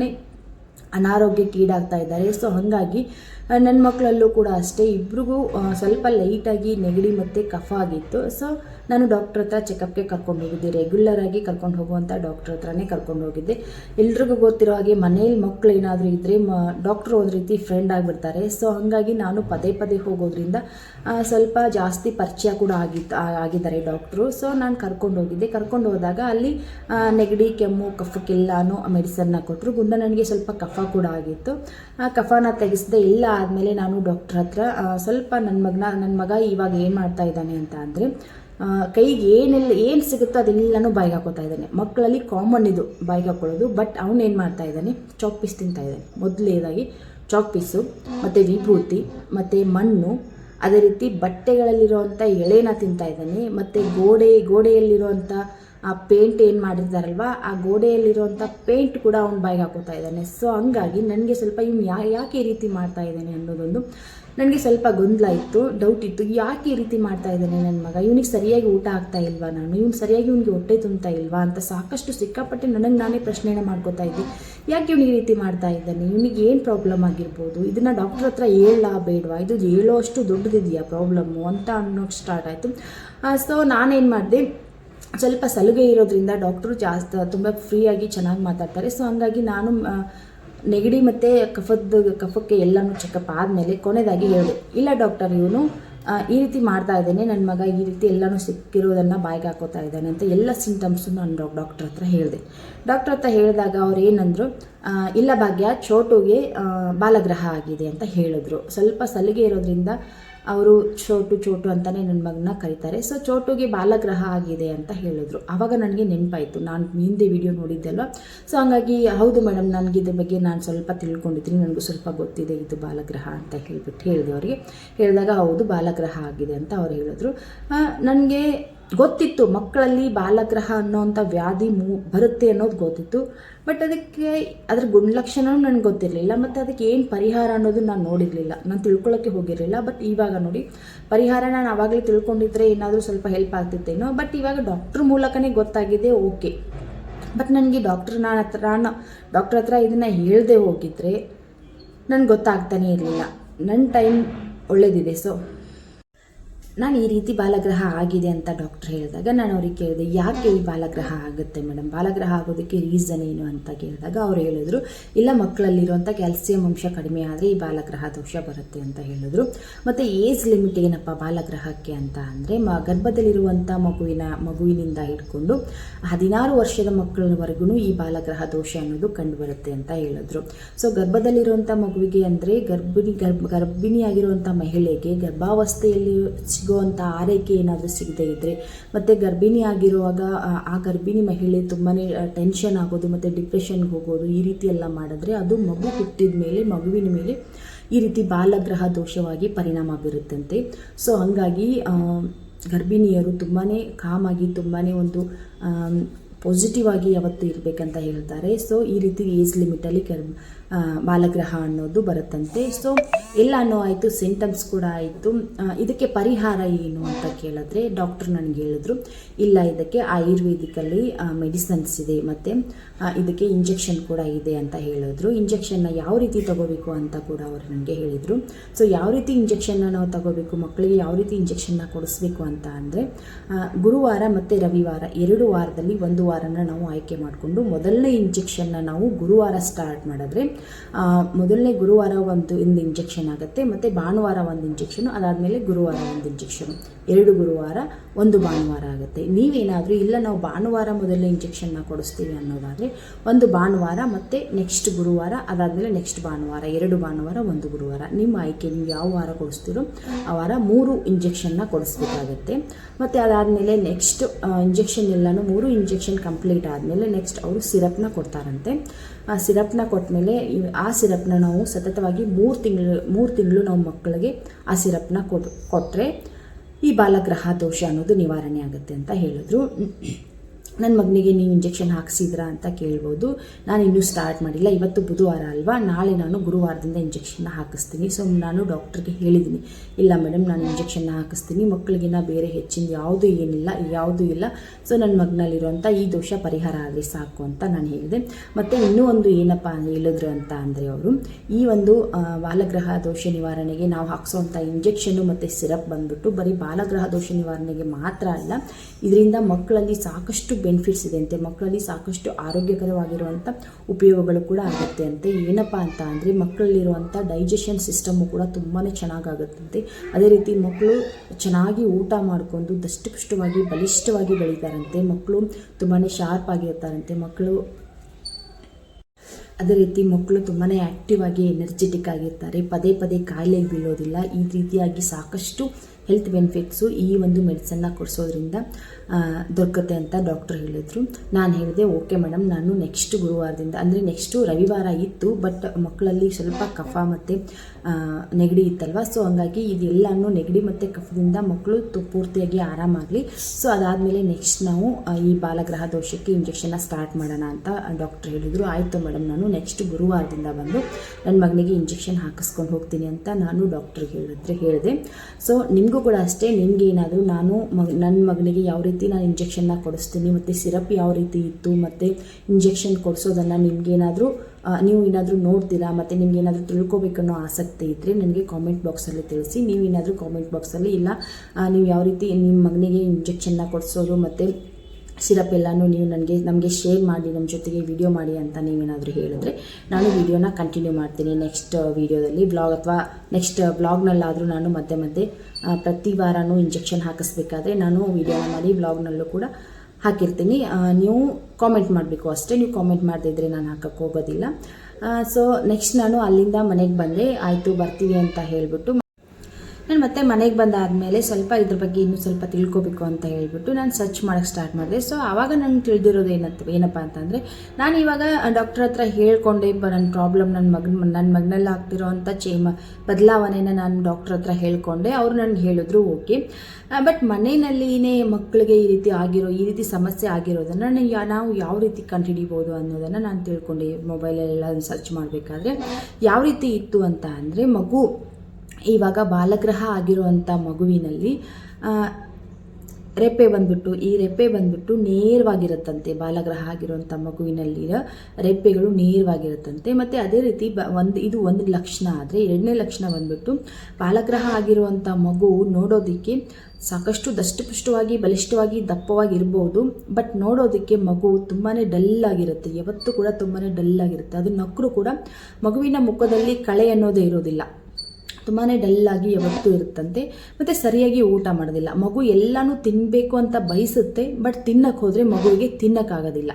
ಅನಾರೋಗ್ಯಕ್ಕೆ ಈಡಾಗ್ತಾ ಇದ್ದಾರೆ. ಸೊ ಹಾಗಾಗಿ ನನ್ನ ಮಕ್ಕಳಲ್ಲೂ ಕೂಡ ಅಷ್ಟೇ. ಇಬ್ರಿಗೂ ಸ್ವಲ್ಪ ಲೈಟಾಗಿ ನೆಗಡಿ ಮತ್ತು ಕಫ ಆಗಿತ್ತು. ಸೊ ನಾನು ಡಾಕ್ಟ್ರ್ ಹತ್ರ ಚೆಕಪ್ಗೆ ಕರ್ಕೊಂಡು ಹೋಗಿದ್ದೆ. ರೆಗ್ಯುಲರ್ ಆಗಿ ಕರ್ಕೊಂಡು ಹೋಗುವಂಥ ಡಾಕ್ಟ್ರ್ ಹತ್ರನೇ ಕರ್ಕೊಂಡು ಹೋಗಿದ್ದೆ. ಎಲ್ರಿಗೂ ಗೊತ್ತಿರೋ ಹಾಗೆ ಮನೇಲಿ ಮಕ್ಕಳು ಏನಾದರೂ ಇದ್ದರೆ ಮ ಡಾಕ್ಟ್ರು ಒಂದು ರೀತಿ ಫ್ರೆಂಡ್ ಆಗಿಬಿಡ್ತಾರೆ. ಸೊ ಹಾಗಾಗಿ ನಾನು ಪದೇ ಪದೇ ಹೋಗೋದ್ರಿಂದ ಸ್ವಲ್ಪ ಜಾಸ್ತಿ ಪರಿಚಯ ಕೂಡ ಆಗಿತ್ತು ಆಗಿದ್ದಾರೆ ಡಾಕ್ಟ್ರು ಸೊ ನಾನು ಕರ್ಕೊಂಡು ಹೋಗಿದ್ದೆ. ಕರ್ಕೊಂಡು ಹೋದಾಗ ಅಲ್ಲಿ ನೆಗಡಿ, ಕೆಮ್ಮು, ಕಫಕ್ಕೆಲ್ಲಾನು ಮೆಡಿಸನ್ನ ಕೊಟ್ಟರು ಗುಂಡ ನನಗೆ ಸ್ವಲ್ಪ ಕಫ ಕೂಡ ಆಗಿತ್ತು. ಆ, ಕಫನ ತೆಗೆಸಿದೆ ಎಲ್ಲ ಆದಮೇಲೆ ನಾನು ಡಾಕ್ಟ್ರ್ ಹತ್ರ ಸ್ವಲ್ಪ ನನ್ನ ಮಗನ ನನ್ನ ಮಗ ಇವಾಗ ಏನು ಮಾಡ್ತಾ ಇದ್ದಾನೆ ಅಂತ ಅಂದರೆ ಕೈಗೆ ಏನೆಲ್ಲ, ಏನು ಸಿಗುತ್ತೋ ಅದೆಲ್ಲನೂ ಬಾಯಿಗೆ ಹಾಕೋತಾ ಇದ್ದಾನೆ. ಮಕ್ಕಳಲ್ಲಿ ಕಾಮನ್ ಇದು, ಬಾಯಿಗೆ ಹಾಕೊಳ್ಳೋದು. ಬಟ್ ಅವನು ಏನು ಮಾಡ್ತಾ ಇದ್ದಾನೆ ಚಾಕ್ ಪೀಸ್ ತಿಂತಾ ಇದ್ದಾನೆ. ಮೊದಲನೇದಾಗಿ ಚಾಕ್ ಪೀಸು ಮತ್ತು ವಿಭೂತಿ, ಮತ್ತು ಮಣ್ಣು, ಅದೇ ರೀತಿ ಬಟ್ಟೆಗಳಲ್ಲಿರುವಂಥ ಎಳೆನ ತಿಂತಾ ಇದ್ದಾನೆ, ಮತ್ತು ಗೋಡೆ ಗೋಡೆಯಲ್ಲಿರುವಂಥ ಆ ಪೇಂಟ್ ಏನು ಮಾಡಿರ್ತಾರಲ್ವಾ, ಆ ಗೋಡೆಯಲ್ಲಿರುವಂಥ ಪೇಂಟ್ ಕೂಡ ಅವ್ನು ಬಾಯಿಗೆ ಹಾಕೋತಾ ಇದ್ದಾನೆ. ಸೊ ಹಂಗಾಗಿ ನನಗೆ ಸ್ವಲ್ಪ ಇವ್ನು ಯಾ, ಯಾಕೆ ಈ ರೀತಿ ಮಾಡ್ತಾ ಇದ್ದಾನೆ ಅನ್ನೋದೊಂದು ನನಗೆ ಸ್ವಲ್ಪ ಗೊಂದಲ ಇತ್ತು ಡೌಟ್ ಇತ್ತು. ಯಾಕೆ ಈ ರೀತಿ ಮಾಡ್ತಾ ಇದ್ದಾನೆ ನನ್ನ ಮಗ? ಇವನಿಗೆ ಸರಿಯಾಗಿ ಊಟ ಆಗ್ತಾ ಇಲ್ವಾ ನಾನು? ಇವ್ನು ಸರಿಯಾಗಿ ಇವನಿಗೆ ಹೊಟ್ಟೆ ತುಂಬ್ತಾ ಇಲ್ವಾ ಅಂತ ಸಾಕಷ್ಟು ಸಿಕ್ಕಾಪಟ್ಟೆ ನನಗೆ ನಾನೇ ಪ್ರಶ್ನೆನ ಮಾಡ್ಕೋತಾ ಇದ್ದೆ. ಯಾಕೆ ಇವನಿಗೆ ಈ ರೀತಿ ಮಾಡ್ತಾ ಇದ್ದಾನೆ? ಇವನಿಗೆ ಏನು ಪ್ರಾಬ್ಲಮ್ ಆಗಿರ್ಬೋದು? ಇದನ್ನು ಡಾಕ್ಟರ್ ಹತ್ರ ಹೇಳಲಾ ಬೇಡವಾ? ಇದು ಹೇಳೋ ಅಷ್ಟು ದೊಡ್ಡದಿದೆಯಾ ಪ್ರಾಬ್ಲಮ್ಮು ಅಂತ ಅನ್ನೋಕ್ಕೆ ಸ್ಟಾರ್ಟ್ ಆಯಿತು. ಸೊ ನಾನೇನು ಮಾಡಿದೆ ಸ್ವಲ್ಪ ಸಲುಗೆ ಇರೋದ್ರಿಂದ ಡಾಕ್ಟ್ರು ಜಾಸ್ತಿ, ತುಂಬ ಫ್ರೀಯಾಗಿ ಚೆನ್ನಾಗಿ ಮಾತಾಡ್ತಾರೆ. ಸೊ ಹಂಗಾಗಿ ನಾನು ನೆಗಡಿ ಮತ್ತು ಕಫದ ಕಫಕ್ಕೆ ಎಲ್ಲನೂ ಚೆಕಪ್ ಆದಮೇಲೆ ಕೊನೆಯದಾಗಿ ಹೇಳಿದೆ. ಇಲ್ಲ ಡಾಕ್ಟರ್, ಇವನು ಈ ರೀತಿ ಮಾಡ್ತಾ ಇದ್ದೇನೆ ನನ್ನ ಮಗ ಈ ರೀತಿ ಎಲ್ಲನೂ ಸಿಕ್ಕಿರೋದನ್ನು ಬಾಯಿಗೆ ಹಾಕೋತಾ ಇದ್ದಾನೆ ಅಂತ ಎಲ್ಲ ಸಿಂಟಮ್ಸು ನಾನು ಡಾಕ್ಟರ್ ಹತ್ರ ಹೇಳಿದೆ. ಡಾಕ್ಟರ್ ಹತ್ರ ಹೇಳಿದಾಗ ಅವ್ರು ಏನಂದರು ಇಲ್ಲ ಭಾಗ್ಯ, ಚೋಟುಗೆ ಬಾಲಗ್ರಹ ಆಗಿದೆ ಅಂತ ಹೇಳಿದ್ರು. ಸ್ವಲ್ಪ ಸಲಿಗೆ ಇರೋದ್ರಿಂದ ಅವರು ಚೋಟು ಚೋಟು ಅಂತಲೇ ನನ್ನ ಮಗನ ಕರೀತಾರೆ. ಸೊ ಚೋಟುಗೆ ಬಾಲಗ್ರಹ ಆಗಿದೆ ಅಂತ ಹೇಳಿದ್ರು. ಆವಾಗ ನನಗೆ ನೆನಪಾಯಿತು. ನಾನು ಹಿಂದೆ ವಿಡಿಯೋ ನೋಡಿದ್ದೆ ಅಲ್ವಾ ಸೊ ಹಂಗಾಗಿ ಹೌದು ಮೇಡಮ್ ನನಗೆ ಇದ್ರ ಬಗ್ಗೆ ನಾನು ಸ್ವಲ್ಪ ತಿಳ್ಕೊಂಡಿದ್ದೀನಿ. ನನಗೂ ಸ್ವಲ್ಪ ಗೊತ್ತಿದೆ ಇದು ಬಾಲಗ್ರಹ ಅಂತ ಹೇಳಿಬಿಟ್ಟು ಹೇಳಿದೆ ಅವರಿಗೆ. ಹೇಳಿದಾಗ ಹೌದು, ಬಾಲಗ್ರಹ ಆಗಿದೆ ಅಂತ ಅವ್ರು ಹೇಳಿದ್ರು. ನನಗೆ ಗೊತ್ತಿತ್ತು ಮಕ್ಕಳಲ್ಲಿ ಬಾಲಗ್ರಹ ಅನ್ನೋವಂಥ ವ್ಯಾಧಿ ಮೂ ಬರುತ್ತೆ ಅನ್ನೋದು ಗೊತ್ತಿತ್ತು. ಬಟ್ ಅದಕ್ಕೆ ಅದ್ರ ಗುಣಲಕ್ಷಣವೂ ನನಗೆ ಗೊತ್ತಿರಲಿಲ್ಲ. ಮತ್ತು ಅದಕ್ಕೆ ಏನು ಪರಿಹಾರ ಅನ್ನೋದು ನಾನು ನೋಡಿರಲಿಲ್ಲ. ನಾನು ತಿಳ್ಕೊಳ್ಳೋಕ್ಕೆ ಹೋಗಿರಲಿಲ್ಲ. ಬಟ್ ಇವಾಗ ನೋಡಿ, ಪರಿಹಾರ ನಾನು ಆವಾಗಲೇ ತಿಳ್ಕೊಂಡಿದ್ರೆ ಏನಾದರೂ ಸ್ವಲ್ಪ ಹೆಲ್ಪ್ ಆಗ್ತಿತ್ತೇನೋ. ಬಟ್ ಇವಾಗ ಡಾಕ್ಟ್ರ್ ಮೂಲಕನೇ ಗೊತ್ತಾಗಿದೆ ಓಕೆ ಬಟ್ ನನಗೆ ಡಾಕ್ಟ್ರ್ ನಾನು ಹತ್ರ, ನಾನು ಡಾಕ್ಟ್ರ್ ಹತ್ರ ಇದನ್ನು ಹೇಳದೆ ಹೋಗಿದ್ರೆ ನನಗೆ ಗೊತ್ತಾಗ್ತಾನೇ ಇರಲಿಲ್ಲ. ನನ್ನ ಟೈಮ್ ಒಳ್ಳೆಯದಿದೆ ಸೊ ನಾನು ಈ ರೀತಿ ಬಾಲಗ್ರಹ ಆಗಿದೆ ಅಂತ ಡಾಕ್ಟರ್ ಹೇಳಿದಾಗ ನಾನು ಅವ್ರಿಗೆ ಕೇಳಿದೆ, ಯಾಕೆ ಈ ಬಾಲಗ್ರಹ ಆಗುತ್ತೆ ಮೇಡಮ್ ಬಾಲಗ್ರಹ ಆಗೋದಕ್ಕೆ ರೀಸನ್ ಏನು ಅಂತ ಕೇಳಿದಾಗ ಅವ್ರು ಹೇಳಿದ್ರು, ಇಲ್ಲ ಮಕ್ಕಳಲ್ಲಿರುವಂಥ ಕ್ಯಾಲ್ಸಿಯಂ ಅಂಶ ಕಡಿಮೆ ಆದರೆ ಈ ಬಾಲಗ್ರಹ ದೋಷ ಬರುತ್ತೆ ಅಂತ ಹೇಳಿದ್ರು. ಮತ್ತು ಏಜ್ ಲಿಮಿಟ್ ಏನಪ್ಪ ಬಾಲಗ್ರಹಕ್ಕೆ ಅಂತ ಅಂದರೆ, ಮ, ಗರ್ಭದಲ್ಲಿರುವಂಥ ಮಗುವಿನ, ಮಗುವಿನಿಂದ ಹಿಡ್ಕೊಂಡು ಹದಿನಾರು ವರ್ಷದ ಮಕ್ಕಳವರೆಗೂ ಈ ಬಾಲಗ್ರಹ ದೋಷ ಅನ್ನೋದು ಕಂಡುಬರುತ್ತೆ ಅಂತ ಹೇಳಿದ್ರು. ಸೊ ಗರ್ಭದಲ್ಲಿರುವಂಥ ಮಗುವಿಗೆ ಅಂದರೆ ಗರ್ಭಿಣಿ, ಗರ್ಭ, ಗರ್ಭಿಣಿಯಾಗಿರುವಂಥ ಮಹಿಳೆಗೆ ಗರ್ಭಾವಸ್ಥೆಯಲ್ಲಿ ಸಿಗುವಂಥ ಆರೈಕೆ ಏನಾದರೂ ಸಿಗದೇ ಇದ್ದರೆ ಮತ್ತು ಗರ್ಭಿಣಿ ಆಗಿರುವಾಗ, ಆ- ಆ ಗರ್ಭಿಣಿ ಮಹಿಳೆ ತುಂಬಾ ಟೆನ್ಷನ್ ಆಗೋದು ಮತ್ತು ಡಿಪ್ರೆಷನ್ಗೆ ಹೋಗೋದು ಈ ರೀತಿ ಎಲ್ಲ ಮಾಡಿದ್ರೆ ಅದು ಮಗು ಹುಟ್ಟಿದ ಮೇಲೆ, ಮಗುವಿನ ಮೇಲೆ ಈ ರೀತಿ ಬಾಲಗ್ರಹ ದೋಷವಾಗಿ ಪರಿಣಾಮ ಬೀರುತ್ತಂತೆ. ಸೊ ಹಾಗಾಗಿ ಗರ್ಭಿಣಿಯರು ತುಂಬಾ ಕಾಮಾಗಿ ತುಂಬಾ ಒಂದು ಪಾಸಿಟಿವ್ ಆಗಿ ಯಾವತ್ತೂ ಇರಬೇಕಂತ ಹೇಳ್ತಾರೆ. ಸೊ ಈ ರೀತಿ ಏಜ್ ಲಿಮಿಟಲ್ಲಿ ಗರ್ಭ ಬಾಲಗ್ರಹ ಅನ್ನೋದು ಬರುತ್ತಂತೆ. ಸೊ ಎಲ್ಲನೂ ಆಯಿತು ಸಿಂಟಮ್ಸ್ ಕೂಡ ಆಯಿತು. ಇದಕ್ಕೆ ಪರಿಹಾರ ಏನು ಅಂತ ಕೇಳಿದ್ರೆ ಡಾಕ್ಟರ್ ನನಗೆ ಹೇಳಿದ್ರು, ಇಲ್ಲ ಇದಕ್ಕೆ ಆಯುರ್ವೇದಿಕಲ್ಲಿ ಮೆಡಿಸನ್ಸ್ ಇದೆ ಮತ್ತು ಇದಕ್ಕೆ ಇಂಜೆಕ್ಷನ್ ಕೂಡ ಇದೆ ಅಂತ ಹೇಳಿದ್ರು. ಇಂಜೆಕ್ಷನ್ನ ಯಾವ ರೀತಿ ತಗೋಬೇಕು ಅಂತ ಕೂಡ ಅವರು ನನಗೆ ಹೇಳಿದರು. ಸೊ ಯಾವ ರೀತಿ ಇಂಜೆಕ್ಷನ್ನ ನಾವು ತಗೋಬೇಕು ಮಕ್ಕಳಿಗೆ ಯಾವ ರೀತಿ ಇಂಜೆಕ್ಷನ್ನ ಕೊಡಿಸ್ಬೇಕು ಅಂತ ಅಂದರೆ ಗುರುವಾರ ಮತ್ತು ರವಿವಾರ ಎರಡು ವಾರದಲ್ಲಿ ಒಂದು ವಾರನ ನಾವು ಆಯ್ಕೆ ಮಾಡಿಕೊಂಡು ಮೊದಲನೇ ಇಂಜೆಕ್ಷನ್ನ ನಾವು ಗುರುವಾರ ಸ್ಟಾರ್ಟ್ ಮಾಡಿದ್ರೆ ಮೊದಲನೇ ಗುರುವಾರ ಒಂದು ಒಂದು ಇಂಜೆಕ್ಷನ್ ಆಗುತ್ತೆ, ಮತ್ತು ಭಾನುವಾರ ಒಂದು ಇಂಜೆಕ್ಷನು ಅದಾದಮೇಲೆ ಗುರುವಾರ ಒಂದು ಇಂಜೆಕ್ಷನು ಎರಡು ಗುರುವಾರ ಒಂದು ಭಾನುವಾರ ಆಗುತ್ತೆ. ನೀವೇನಾದರೂ ಇಲ್ಲ, ನಾವು ಭಾನುವಾರ ಮೊದಲೇ ಇಂಜೆಕ್ಷನ್ನ ಕೊಡಿಸ್ತೀವಿ ಅನ್ನೋದಾದರೆ ಒಂದು ಭಾನುವಾರ ಮತ್ತು ನೆಕ್ಸ್ಟ್ ಗುರುವಾರ, ಅದಾದಮೇಲೆ ನೆಕ್ಸ್ಟ್ ಭಾನುವಾರ, ಎರಡು ಭಾನುವಾರ, ಒಂದು ಗುರುವಾರ. ನಿಮ್ಮ ಆಯ್ಕೆ ನೀವು ಯಾವ ವಾರ ಕೊಡಿಸ್ತೀರೋ ಆ ವಾರ ಮೂರು ಇಂಜೆಕ್ಷನ್ನ ಕೊಡಿಸ್ಬೇಕಾಗತ್ತೆ. ಮತ್ತು ಅದಾದಮೇಲೆ ನೆಕ್ಸ್ಟ್ ಇಂಜೆಕ್ಷನ್ ಎಲ್ಲನೂ ಮೂರು ಇಂಜೆಕ್ಷನ್ ಕಂಪ್ಲೀಟ್ ಆದಮೇಲೆ ನೆಕ್ಸ್ಟ್ ಅವರು ಸಿರಪ್ನ ಕೊಡ್ತಾರಂತೆ. ಆ ಸಿರಪ್ನ ಕೊಟ್ಟಮೇಲೆ ಆ ಸಿರಪ್ನ ನಾವು ಸತತವಾಗಿ ಮೂರು ತಿಂಗಳು ಮೂರು ತಿಂಗಳು ನಾವು ಮಕ್ಕಳಿಗೆ ಆ ಸಿರಪ್ನ ಕೊಟ್ಟು ಕೊಟ್ಟರೆ ಈ ಬಾಲಗ್ರಹ ದೋಷ ಅನ್ನೋದು ನಿವಾರಣೆ ಆಗುತ್ತೆ ಅಂತ ಹೇಳಿದ್ರು. ನನ್ನ ಮಗನಿಗೆ ನೀವು ಇಂಜೆಕ್ಷನ್ ಹಾಕ್ಸಿದ್ರಾ ಅಂತ ಕೇಳ್ಬೋದು. ನಾನು ಇನ್ನೂ ಸ್ಟಾರ್ಟ್ ಮಾಡಿಲ್ಲ. ಇವತ್ತು ಬುಧವಾರ ಅಲ್ವಾ? ನಾಳೆ ನಾನು ಗುರುವಾರದಿಂದ ಇಂಜೆಕ್ಷನ್ನ ಹಾಕಿಸ್ತೀನಿ. ಸೊ ನಾನು ಡಾಕ್ಟ್ರಿಗೆ ಹೇಳಿದ್ದೀನಿ ಇಲ್ಲ ಮೇಡಮ್ ನಾನು ಇಂಜೆಕ್ಷನ್ನ ಹಾಕಿಸ್ತೀನಿ. ಮಕ್ಕಳಿಗಿನ್ನ ಬೇರೆ ಹೆಚ್ಚಿನ ಯಾವುದೂ ಏನಿಲ್ಲ, ಯಾವುದೂ ಇಲ್ಲ. ಸೊ ನನ್ನ ಮಗನಲ್ಲಿರುವಂಥ ಈ ದೋಷ ಪರಿಹಾರ ಆದರೆ ಸಾಕು ಅಂತ ನಾನು ಹೇಳಿದೆ. ಮತ್ತು ಇನ್ನೂ ಒಂದು ಏನಪ್ಪ ಹೇಳಿದ್ರು ಅಂತ ಅಂದರೆ ಅವರು, ಈ ಒಂದು ಬಾಲಗ್ರಹ ದೋಷ ನಿವಾರಣೆಗೆ ನಾವು ಹಾಕಿಸುವಂಥ ಇಂಜೆಕ್ಷನ್ನು ಮತ್ತು ಸಿರಪ್ ಬಂದ್ಬಿಟ್ಟು ಬರೀ ಬಾಲಗ್ರಹ ದೋಷ ನಿವಾರಣೆಗೆ ಮಾತ್ರ ಅಲ್ಲ, ಇದರಿಂದ ಮಕ್ಕಳಲ್ಲಿ ಸಾಕಷ್ಟು ಬೆನಿಫಿಟ್ಸ್ ಇದೆ ಅಂತೆ ಮಕ್ಕಳಲ್ಲಿ ಸಾಕಷ್ಟು ಆರೋಗ್ಯಕರವಾಗಿರುವಂಥ ಉಪಯೋಗಗಳು ಕೂಡ ಆಗುತ್ತೆ ಅಂತೆ. ಏನಪ್ಪ ಅಂತ ಅಂದರೆ ಮಕ್ಕಳಲ್ಲಿರುವಂಥ ಡೈಜೆಷನ್ ಸಿಸ್ಟಮ್ಮು ಕೂಡ ತುಂಬಾ ಚೆನ್ನಾಗಾಗುತ್ತಂತೆ. ಅದೇ ರೀತಿ ಮಕ್ಕಳು ಚೆನ್ನಾಗಿ ಊಟ ಮಾಡಿಕೊಂಡು ದಷ್ಟಪುಷ್ಟವಾಗಿ ಬಲಿಷ್ಠವಾಗಿ ಬೆಳೀತಾರಂತೆ. ಮಕ್ಕಳು ತುಂಬಾ ಶಾರ್ಪ್ ಆಗಿರ್ತಾರಂತೆ. ಮಕ್ಕಳು ಅದೇ ರೀತಿ ಮಕ್ಕಳು ತುಂಬಾ ಆ್ಯಕ್ಟಿವ್ ಆಗಿ ಎನರ್ಜೆಟಿಕ್ ಆಗಿರ್ತಾರೆ. ಪದೇ ಪದೇ ಕಾಯಿಲೆ ಬೀಳೋದಿಲ್ಲ. ಈ ರೀತಿಯಾಗಿ ಸಾಕಷ್ಟು ಹೆಲ್ತ್ ಬೆನಿಫಿಟ್ಸು ಈ ಒಂದು ಮೆಡಿಸನ್ನ ಕೊಡಿಸೋದ್ರಿಂದ ದೊರಕುತ್ತೆ ಅಂತ ಡಾಕ್ಟ್ರು ಹೇಳಿದರು. ನಾನು ಹೇಳಿದೆ ಓಕೆ ಮೇಡಮ್ ನಾನು ನೆಕ್ಸ್ಟ್ ಗುರುವಾರದಿಂದ, ಅಂದರೆ ನೆಕ್ಸ್ಟು ರವಿವಾರ ಇತ್ತು ಬಟ್ ಮಕ್ಕಳಲ್ಲಿ ಸ್ವಲ್ಪ ಕಫ ಮತ್ತು ನೆಗಡಿ ಇತ್ತಲ್ವ? ಸೊ ಹಂಗಾಗಿ ಇದೆಲ್ಲನೂ ನೆಗಡಿ ಮತ್ತು ಕಫದಿಂದ ಮಕ್ಕಳು ತು, ಪೂರ್ತಿಯಾಗಿ ಆರಾಮಾಗಲಿ ಸೊ ಅದಾದಮೇಲೆ ನೆಕ್ಸ್ಟ್ ನಾವು ಈ ಬಾಲಗ್ರಹ ದೋಷಕ್ಕೆ ಇಂಜೆಕ್ಷನ್ನ ಸ್ಟಾರ್ಟ್ ಮಾಡೋಣ ಅಂತ ಡಾಕ್ಟ್ರ್ ಹೇಳಿದರು. ಆಯಿತು ಮೇಡಮ್ ನಾನು ನೆಕ್ಸ್ಟ್ ಗುರುವಾರದಿಂದ ಬಂದು ನನ್ನ ಮಗನಿಗೆ ಇಂಜೆಕ್ಷನ್ ಹಾಕಿಸ್ಕೊಂಡು ಹೋಗ್ತೀನಿ ಅಂತ ನಾನು ಡಾಕ್ಟ್ರಿಗೆ ಹೇಳಿದ್ರೆ, ಹೇಳಿದೆ. ಸೊ ನಿಮಗೂ ಕೂಡ ಅಷ್ಟೇ ನಿಮಗೇನಾದರೂ ನಾನು ಮಗ ನನ್ನ ಮಗನಿಗೆ ಯಾವ ರೀತಿ ನಾನು ಇಂಜೆಕ್ಷನ್ನ ಕೊಡಿಸ್ತೀನಿ. ಮತ್ತು ಸಿರಪ್ ಯಾವ ರೀತಿ ಇತ್ತು, ಮತ್ತು ಇಂಜೆಕ್ಷನ್ ಕೊಡಿಸೋದನ್ನು ನಿಮಗೇನಾದರೂ ನೀವು ಏನಾದರೂ ನೋಡ್ತೀರಾ? ಮತ್ತು ನಿಮ್ಗೆ ಏನಾದರೂ ತಿಳ್ಕೊಬೇಕನ್ನೋ ಆಸಕ್ತಿ ಇದ್ದರೆ ನನಗೆ ಕಾಮೆಂಟ್ ಬಾಕ್ಸಲ್ಲಿ ತಿಳಿಸಿ. ನೀವೇನಾದರೂ ಕಾಮೆಂಟ್ ಬಾಕ್ಸಲ್ಲಿ ಇಲ್ಲ ನೀವು ಯಾವ ರೀತಿ ನಿಮ್ಮ ಮಗನಿಗೆ ಇಂಜೆಕ್ಷನ್ನ ಕೊಡಿಸೋದು, ಮತ್ತು ಸಿರಪ್ ಎಲ್ಲನೂ ನೀವು ನನಗೆ, ನಮಗೆ ಶೇರ್ ಮಾಡಿ ನಮ್ಮ ಜೊತೆಗೆ ವಿಡಿಯೋ ಮಾಡಿ ಅಂತ ನೀವೇನಾದರೂ ಹೇಳಿದ್ರೆ ನಾನು ವಿಡಿಯೋನ ಕಂಟಿನ್ಯೂ ಮಾಡ್ತೀನಿ ನೆಕ್ಸ್ಟ್ ವಿಡಿಯೋದಲ್ಲಿ ಬ್ಲಾಗ್ ಅಥವಾ ನೆಕ್ಸ್ಟ್ ಬ್ಲಾಗ್ನಲ್ಲಾದರೂ ನಾನು ಮತ್ತೆ ಮತ್ತೆ ಪ್ರತಿ ವಾರನೂ ಇಂಜೆಕ್ಷನ್ ಹಾಕಿಸ್ಬೇಕಾದ್ರೆ ನಾನು ವೀಡಿಯೋನ ಮಾಡಿ ಬ್ಲಾಗ್ನಲ್ಲೂ ಕೂಡ ಹಾಕಿರ್ತೀನಿ. ನೀವು ಕಾಮೆಂಟ್ ಮಾಡಬೇಕು ಅಷ್ಟೇ. ನೀವು ಕಾಮೆಂಟ್ ಮಾಡದಿದ್ದರೆ ನಾನು ಹಾಕೋಕ್ಕೆ ಹೋಗೋದಿಲ್ಲ. ಸೊ ನೆಕ್ಸ್ಟ್ ನಾನು ಅಲ್ಲಿಂದ ಮನೆಗೆ ಬಂದೆ. ಆಯಿತು, ಬರ್ತೀವಿ ಅಂತ ಹೇಳಿಬಿಟ್ಟು ನಾನು ಮತ್ತೆ ಮನೆಗೆ ಬಂದಾದಮೇಲೆ ಸ್ವಲ್ಪ ಇದ್ರ ಬಗ್ಗೆ ಇನ್ನೂ ಸ್ವಲ್ಪ ತಿಳ್ಕೊಬೇಕು ಅಂತ ಹೇಳಿಬಿಟ್ಟು ನಾನು ಸರ್ಚ್ ಮಾಡೋಕ್ಕೆ ಸ್ಟಾರ್ಟ್ ಮಾಡಿದೆ. ಸೊ ಆವಾಗ ನಂಗೆ ತಿಳಿದಿರೋದು ಏನಂತ, ಏನಪ್ಪ ಅಂತಂದರೆ, ನಾನು ಇವಾಗ ಡಾಕ್ಟರ್ ಹತ್ರ ಹೇಳ್ಕೊಂಡೆ ಬ ನನ್ನ ಪ್ರಾಬ್ಲಮ್ ನನ್ನ ಮಗನ ನನ್ನ ಮಗನಲ್ಲಿ ಆಗ್ತಿರೋ ಅಂಥ ಚೇಮ ಬದಲಾವಣೆನ ನಾನು ಡಾಕ್ಟ್ರ್ ಹತ್ರ ಹೇಳ್ಕೊಂಡೆ. ಅವರು ನನಗೆ ಹೇಳಿದ್ರು ಓಕೆ. ಬಟ್ ಮನೆಯಲ್ಲಿನೇ ಮಕ್ಕಳಿಗೆ ಈ ರೀತಿ ಆಗಿರೋ, ಈ ರೀತಿ ಸಮಸ್ಯೆ ಆಗಿರೋದನ್ನು ನಾನು ಯಾ, ನಾವು ಯಾವ ರೀತಿ ಕಂಡುಹಿಡಿಬೋದು ಅನ್ನೋದನ್ನು ನಾನು ತಿಳ್ಕೊಂಡೆ. ಮೊಬೈಲಲ್ಲೆಲ್ಲ ಸರ್ಚ್ ಮಾಡಬೇಕಾದ್ರೆ, ಯಾವ ರೀತಿ ಇತ್ತು ಅಂತ ಅಂದರೆ ಮಗು ಇವಾಗ ಬಾಲಗ್ರಹ ಆಗಿರುವಂಥ ಮಗುವಿನಲ್ಲಿ ರೆಪ್ಪೆ ಬಂದ್ಬಿಟ್ಟು, ಈ ರೆಪ್ಪೆ ಬಂದ್ಬಿಟ್ಟು ನೇರವಾಗಿರುತ್ತಂತೆ, ಬಾಲಗ್ರಹ ಆಗಿರುವಂಥ ಮಗುವಿನಲ್ಲಿರೋ ರೆಪ್ಪೆಗಳು ನೇರವಾಗಿರುತ್ತಂತೆ. ಮತ್ತು ಅದೇ ರೀತಿ ಬ, ಒಂದು, ಇದು ಒಂದು ಲಕ್ಷಣ ಆದರೆ, ಎರಡನೇ ಲಕ್ಷಣ ಬಂದ್ಬಿಟ್ಟು ಬಾಲಗ್ರಹ ಆಗಿರುವಂಥ ಮಗು ನೋಡೋದಕ್ಕೆ ಸಾಕಷ್ಟು ದಷ್ಟಪುಷ್ಟವಾಗಿ, ಬಲಿಷ್ಠವಾಗಿ ದಪ್ಪವಾಗಿ ಇರ್ಬೋದು ಬಟ್ ನೋಡೋದಕ್ಕೆ ಮಗು ತುಂಬಾ ಡಲ್ ಆಗಿರುತ್ತೆ ಯಾವತ್ತೂ ಕೂಡ ತುಂಬಾ ಡಲ್ ಆಗಿರುತ್ತೆ ಅದು ನಕ್ಕರು ಕೂಡ ಮಗುವಿನ ಮುಖದಲ್ಲಿ ಕಳೆ ಅನ್ನೋದೇ ಇರೋದಿಲ್ಲ. ತುಂಬಾ ಡಲ್ಲಾಗಿ ಯಾವತ್ತೂ ಇರುತ್ತಂತೆ. ಮತ್ತು ಸರಿಯಾಗಿ ಊಟ ಮಾಡೋದಿಲ್ಲ. ಮಗು ಎಲ್ಲನೂ ತಿನ್ನಬೇಕು ಅಂತ ಬಯಸುತ್ತೆ ಬಟ್ ತಿನ್ನಕ್ಕೆ ಹೋದರೆ ಮಗುವಿಗೆ ತಿನ್ನಕ್ಕಾಗೋದಿಲ್ಲ.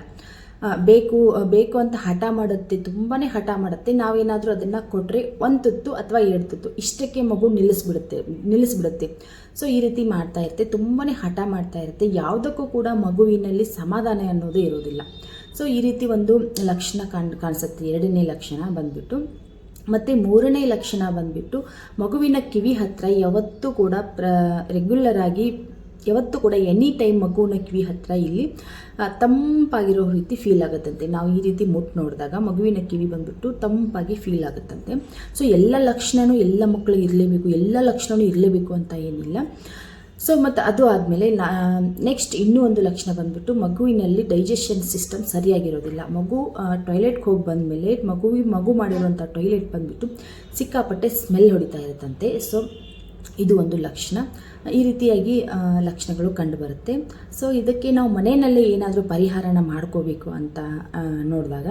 ಬೇಕು ಬೇಕು ಅಂತ ಹಠ ಮಾಡುತ್ತೆ ತುಂಬಾ ಹಠ ಮಾಡುತ್ತೆ. ನಾವೇನಾದರೂ ಅದನ್ನು ಕೊಟ್ಟರೆ ಒಂದು ತುತ್ತು ಅಥವಾ ಎರಡು ತುತ್ತು, ಇಷ್ಟಕ್ಕೆ ಮಗು ನಿಲ್ಲಿಸ್ಬಿಡುತ್ತೆ ನಿಲ್ಲಿಸ್ಬಿಡುತ್ತೆ. ಸೊ ಈ ರೀತಿ ಮಾಡ್ತಾ ಇರುತ್ತೆ ತುಂಬಾ ಹಠ ಮಾಡ್ತಾ ಇರುತ್ತೆ. ಯಾವುದಕ್ಕೂ ಕೂಡ ಮಗುವಿನಲ್ಲಿ ಸಮಾಧಾನ ಅನ್ನೋದೇ ಇರೋದಿಲ್ಲ. ಸೊ ಈ ರೀತಿ ಒಂದು ಲಕ್ಷಣ ಕಾಣ್, ಕಾಣಿಸುತ್ತೆ. ಎರಡನೇ ಲಕ್ಷಣ ಬಂದ್ಬಿಟ್ಟು. ಮತ್ತು ಮೂರನೇ ಲಕ್ಷಣ ಬಂದ್ಬಿಟ್ಟು ಮಗುವಿನ ಕಿವಿ ಹತ್ರ ಯಾವತ್ತೂ ಕೂಡ ಪ್ರ ರೆಗ್ಯುಲರ್ ಆಗಿ ಯಾವತ್ತೂ ಕೂಡ ಎನಿ ಟೈಮ್ ಮಗುವಿನ ಕಿವಿ ಹತ್ರ ಇಲ್ಲಿ ತಂಪಾಗಿರೋ ರೀತಿ ಫೀಲ್ ಆಗುತ್ತಂತೆ. ನಾವು ಈ ರೀತಿ ಮುಟ್ಟು ನೋಡಿದಾಗ ಮಗುವಿನ ಕಿವಿ ಬಂದ್ಬಿಟ್ಟು ತಂಪಾಗಿ ಫೀಲ್ ಆಗುತ್ತಂತೆ. ಸೊ ಎಲ್ಲ ಲಕ್ಷಣವೂ ಎಲ್ಲ ಮಕ್ಕಳು ಇರಲೇಬೇಕು, ಎಲ್ಲ ಲಕ್ಷಣವೂ ಇರಲೇಬೇಕು ಅಂತ ಏನಿಲ್ಲ. ಸೊ ಮತ್ತು ಅದು ಆದಮೇಲೆ ನೆಕ್ಸ್ಟ್ ಇನ್ನೂ ಒಂದು ಲಕ್ಷಣ ಬಂದ್ಬಿಟ್ಟು ಮಗುವಿನಲ್ಲಿ ಡೈಜೆಷನ್ ಸಿಸ್ಟಮ್ ಸರಿಯಾಗಿರೋದಿಲ್ಲ. ಮಗು ಟಾಯ್ಲೆಟ್ಗೆ ಹೋಗಿ ಬಂದಮೇಲೆ ಮಗುವಿ, ಮಗು ಮಾಡಿರುವಂಥ ಟಾಯ್ಲೆಟ್ ಬಂದ್ಬಿಟ್ಟು ಸಿಕ್ಕಾಪಟ್ಟೆ ಸ್ಮೆಲ್ ಹೊಡಿತಾ ಇರುತ್ತಂತೆ. ಸೊ ಇದು ಒಂದು ಲಕ್ಷಣ. ಈ ರೀತಿಯಾಗಿ ಲಕ್ಷಣಗಳು ಕಂಡುಬರುತ್ತೆ ಸೊ ಇದಕ್ಕೆ ನಾವು ಮನೆಯಲ್ಲೇ ಏನಾದರೂ ಪರಿಹಾರನ ಮಾಡ್ಕೋಬೇಕು ಅಂತ ನೋಡಿದಾಗ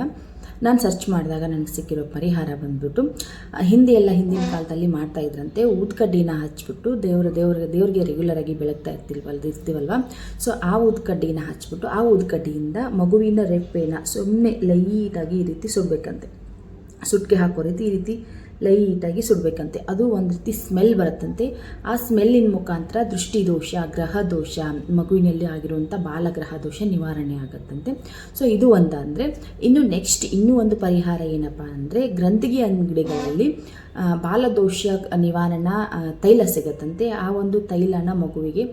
ನಾನು ಸರ್ಚ್ ಮಾಡಿದಾಗ ನನಗೆ ಸಿಕ್ಕಿರೋ ಪರಿಹಾರ ಬಂದ್ಬಿಟ್ಟು ಹಿಂದೆ ಎಲ್ಲ ಹಿಂದಿನ ಕಾಲದಲ್ಲಿ ಮಾಡ್ತಾ ಇದ್ರಂತೆ ಊದ್ಕಡ್ಡಿನ ಹಚ್ಬಿಟ್ಟು ದೇವರ ದೇವ್ರ ದೇವ್ರಿಗೆ ರೆಗ್ಯುಲರ್ ಆಗಿ ಬೆಳಗ್ತಾ ಇರ್ತಿಲ್ವಲ್ಲ ಇರ್ತೀವಲ್ವ? ಸೊ ಆ ಊದ್ಕಡ್ಡಿನ ಹಚ್ಬಿಟ್ಟು, ಆ ಊದ್ಕಡ್ಡಿಯಿಂದ ಮಗುವಿನ ರೆಪ್ಪೆನ ಸುಮ್ಮನೆ ಲೈಟಾಗಿ ಈ ರೀತಿ ಸುಡಬೇಕಂತೆ. ಸುಟ್ಟಿಗೆ ಹಾಕೋ ರೀತಿ ಈ ರೀತಿ ಲೈಟಾಗಿ ಸುಡಬೇಕಂತೆ. ಅದು ಒಂದು ರೀತಿ ಸ್ಮೆಲ್ ಬರುತ್ತಂತೆ. ಆ ಸ್ಮೆಲ್ಲಿನ ಮುಖಾಂತರ ದೃಷ್ಟಿ ದೋಷ ಗ್ರಹ ದೋಷ ಮಗುವಿನಲ್ಲಿ ಆಗಿರುವಂಥ ಬಾಲಗ್ರಹ ದೋಷ ನಿವಾರಣೆ ಆಗುತ್ತಂತೆ. ಸೊ ಇದು ಒಂದು ಅಂದರೆ ಇನ್ನು ನೆಕ್ಸ್ಟ್ ಇನ್ನೂ ಒಂದು ಪರಿಹಾರ ಏನಪ್ಪ ಅಂದರೆ, ಗ್ರಂಥಿಗೆ ಅಂಗಡಿಗಳಲ್ಲಿ ಬಾಲದೋಷ ನಿವಾರಣಾ ತೈಲ ಸಿಗುತ್ತಂತೆ. ಆ ಒಂದು ತೈಲನ ಮಗುವಿಗೆ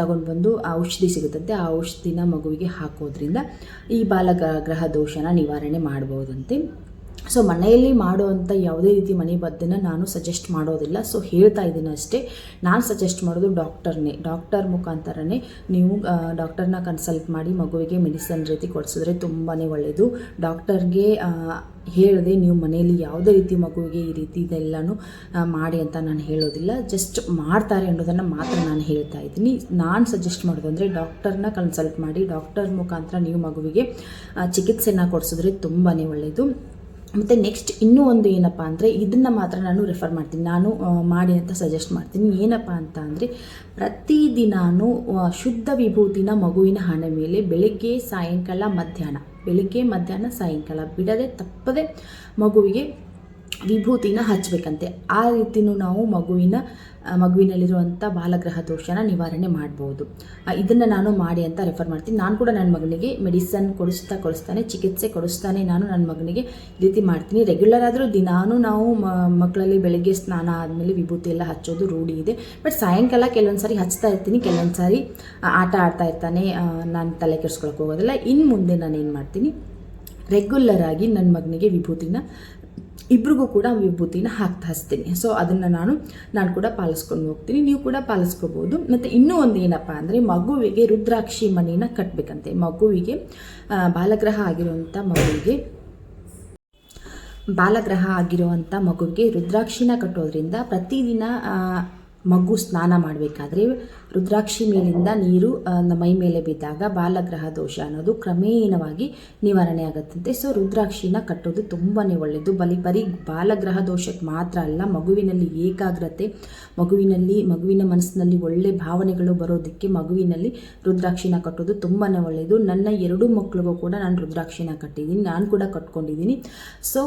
ತಗೊಂಡು ಬಂದು ಆ ಔಷಧಿ ಸಿಗುತ್ತಂತೆ. ಆ ಔಷಧಿನ ಮಗುವಿಗೆ ಹಾಕೋದ್ರಿಂದ ಈ ಬಾಲ ಗ್ರಹ ದೋಷನ ನಿವಾರಣೆ ಮಾಡ್ಬೋದಂತೆ. ಸೊ ಮನೆಯಲ್ಲಿ ಮಾಡುವಂಥ ಯಾವುದೇ ರೀತಿ ಮನೆ ಮದ್ದನ್ನು ನಾನು ಸಜೆಸ್ಟ್ ಮಾಡೋದಿಲ್ಲ. ಸೊ ಹೇಳ್ತಾ ಇದ್ದೀನಿ ಅಷ್ಟೇ. ನಾನು ಸಜೆಸ್ಟ್ ಮಾಡೋದು ಡಾಕ್ಟರ್ನೇ ಡಾಕ್ಟರ್ ಮುಖಾಂತರನೇ ನೀವು ಡಾಕ್ಟರ್ನ ಕನ್ಸಲ್ಟ್ ಮಾಡಿ ಮಗುವಿಗೆ ಮೆಡಿಸನ್ ರೀತಿ ಕೊಡಿಸಿದ್ರೆ ತುಂಬಾ ಒಳ್ಳೆಯದು ಡಾಕ್ಟರ್ಗೆ ಹೇಳದೆ ನೀವು ಮನೆಯಲ್ಲಿ ಯಾವುದೇ ರೀತಿ ಮಗುವಿಗೆ ಈ ರೀತಿ ಇದೆಲ್ಲನೂ ಮಾಡಿ ಅಂತ ನಾನು ಹೇಳೋದಿಲ್ಲ. ಜಸ್ಟ್ ಮಾಡ್ತಾರೆ ಅನ್ನೋದನ್ನು ಮಾತ್ರ ನಾನು ಹೇಳ್ತಾ ಇದ್ದೀನಿ. ನಾನು ಸಜೆಸ್ಟ್ ಮಾಡೋದು ಅಂದರೆ ಡಾಕ್ಟರ್ನ ಕನ್ಸಲ್ಟ್ ಮಾಡಿ ಡಾಕ್ಟರ್ ಮುಖಾಂತರ ನೀವು ಮಗುವಿಗೆ ಚಿಕಿತ್ಸೆನ ಕೊಡಿಸಿದ್ರೆ ತುಂಬಾ ಒಳ್ಳೆಯದು ಮತ್ತು ನೆಕ್ಸ್ಟ್ ಇನ್ನೂ ಒಂದು ಏನಪ್ಪ ಅಂದರೆ ಇದನ್ನು ಮಾತ್ರ ನಾನು ರೆಫರ್ ಮಾಡ್ತೀನಿ. ನಾನು ಮಾಡಿ ಅಂತ ಸಜೆಸ್ಟ್ ಮಾಡ್ತೀನಿ. ಏನಪ್ಪ ಅಂತ ಅಂದರೆ ಪ್ರತಿದಿನಾನು ಶುದ್ಧ ವಿಭೂತಿನ ಮಗುವಿನ ಹಣೆ ಮೇಲೆ ಬೆಳಗ್ಗೆ, ಸಾಯಂಕಾಲ, ಮಧ್ಯಾಹ್ನ. ಬೆಳಗ್ಗೆ, ಮಧ್ಯಾಹ್ನ, ಸಾಯಂಕಾಲ ಬಿಡದೆ ತಪ್ಪದೆ ಮಗುವಿಗೆ ವಿಭೂತಿನ ಹಚ್ಚಬೇಕಂತೆ ಆ ರೀತಿಯೂ ನಾವು ಮಗುವಿನ ಮಗುವಿನಲ್ಲಿರುವಂಥ ಬಾಲಗ್ರಹ ದೋಷನ ನಿವಾರಣೆ ಮಾಡ್ಬೋದು. ಇದನ್ನು ನಾನು ಮಾಡಿ ಅಂತ ರೆಫರ್ ಮಾಡ್ತೀನಿ. ನಾನು ಕೂಡ ನನ್ನ ಮಗನಿಗೆ ಮೆಡಿಸನ್ ಕೊಡಿಸ್ತಾ ಕೊಡಿಸ್ತಾನೆ, ಚಿಕಿತ್ಸೆ ಕೊಡಿಸ್ತಾನೆ ನಾನು ನನ್ನ ಮಗನಿಗೆ ರೀತಿ ಮಾಡ್ತೀನಿ. ರೆಗ್ಯುಲರ್ ಆದರೂ ದಿನಾನು ನಾವು ಮಕ್ಕಳಲ್ಲಿ ಬೆಳಗ್ಗೆ ಸ್ನಾನ ಆದಮೇಲೆ ವಿಭೂತಿ ಎಲ್ಲ ಹಚ್ಚೋದು ರೂಢಿ ಇದೆ. ಬಟ್ ಸಾಯಂಕಾಲ ಕೆಲವೊಂದು ಸಾರಿ ಹಚ್ತಾ ಇರ್ತೀನಿ ಕೆಲವೊಂದು ಸಾರಿ ಆಟ ಆಡ್ತಾ ಇರ್ತಾನೆ ನಾನು ತಲೆ ಕೆಡಿಸ್ಕೊಳಕ್ಕೆ ಹೋಗೋದಿಲ್ಲ. ಇನ್ನು ಮುಂದೆ ನಾನು ಏನು ಮಾಡ್ತೀನಿ? ರೆಗ್ಯುಲರ್ ಆಗಿ ನನ್ನ ಮಗನಿಗೆ ವಿಭೂತಿನ ಇಬ್ರಿಗೂ ಕೂಡ ವಿಭೂತಿನ ಹಾಕ್ತಾ ಹಚ್ತೀನಿ. ಸೊ ಅದನ್ನು ನಾನು ನಾನು ಕೂಡ ಪಾಲಿಸ್ಕೊಂಡು ಹೋಗ್ತೀನಿ. ನೀವು ಕೂಡ ಪಾಲಿಸ್ಕೋಬೋದು ಮತ್ತು ಇನ್ನೂ ಒಂದು ಏನಪ್ಪ ಅಂದರೆ, ಮಗುವಿಗೆ ರುದ್ರಾಕ್ಷಿ ಮಣಿನ ಕಟ್ಟಬೇಕಂತೆ ಮಗುವಿಗೆ ಬಾಲಗ್ರಹ ಆಗಿರುವಂಥ ಮಗುವಿಗೆ, ಬಾಲಗ್ರಹ ಆಗಿರುವಂಥ ಮಗುವಿಗೆ ರುದ್ರಾಕ್ಷಿನ ಕಟ್ಟೋದ್ರಿಂದ ಪ್ರತಿದಿನ ಮಗು ಸ್ನಾನ ಮಾಡಬೇಕಾದ್ರೆ ರುದ್ರಾಕ್ಷಿ ಮೇಲಿಂದ ನೀರು ಮೈ ಮೇಲೆ ಬಿದ್ದಾಗ ಬಾಲಗ್ರಹ ದೋಷ ಅನ್ನೋದು ಕ್ರಮೇಣವಾಗಿ ನಿವಾರಣೆ ಆಗುತ್ತಂತೆ. ಸೊ ರುದ್ರಾಕ್ಷಿನ ಕಟ್ಟೋದು ತುಂಬಾ ಒಳ್ಳೆಯದು ಬಲಿ ಬರೀ ಬಾಲಗ್ರಹ ದೋಷಕ್ಕೆ ಮಾತ್ರ ಅಲ್ಲ, ಮಗುವಿನಲ್ಲಿ ಏಕಾಗ್ರತೆ, ಮಗುವಿನಲ್ಲಿ, ಮಗುವಿನ ಮನಸ್ಸಿನಲ್ಲಿ ಒಳ್ಳೆ ಭಾವನೆಗಳು ಬರೋದಕ್ಕೆ ಮಗುವಿನಲ್ಲಿ ರುದ್ರಾಕ್ಷಿನ ಕಟ್ಟೋದು ತುಂಬಾ ಒಳ್ಳೆಯದು ನನ್ನ ಎರಡು ಮಕ್ಕಳಿಗೂ ಕೂಡ ನಾನು ರುದ್ರಾಕ್ಷಿನ ಕಟ್ಟಿದ್ದೀನಿ, ನಾನು ಕೂಡ ಕಟ್ಕೊಂಡಿದ್ದೀನಿ. ಸೊ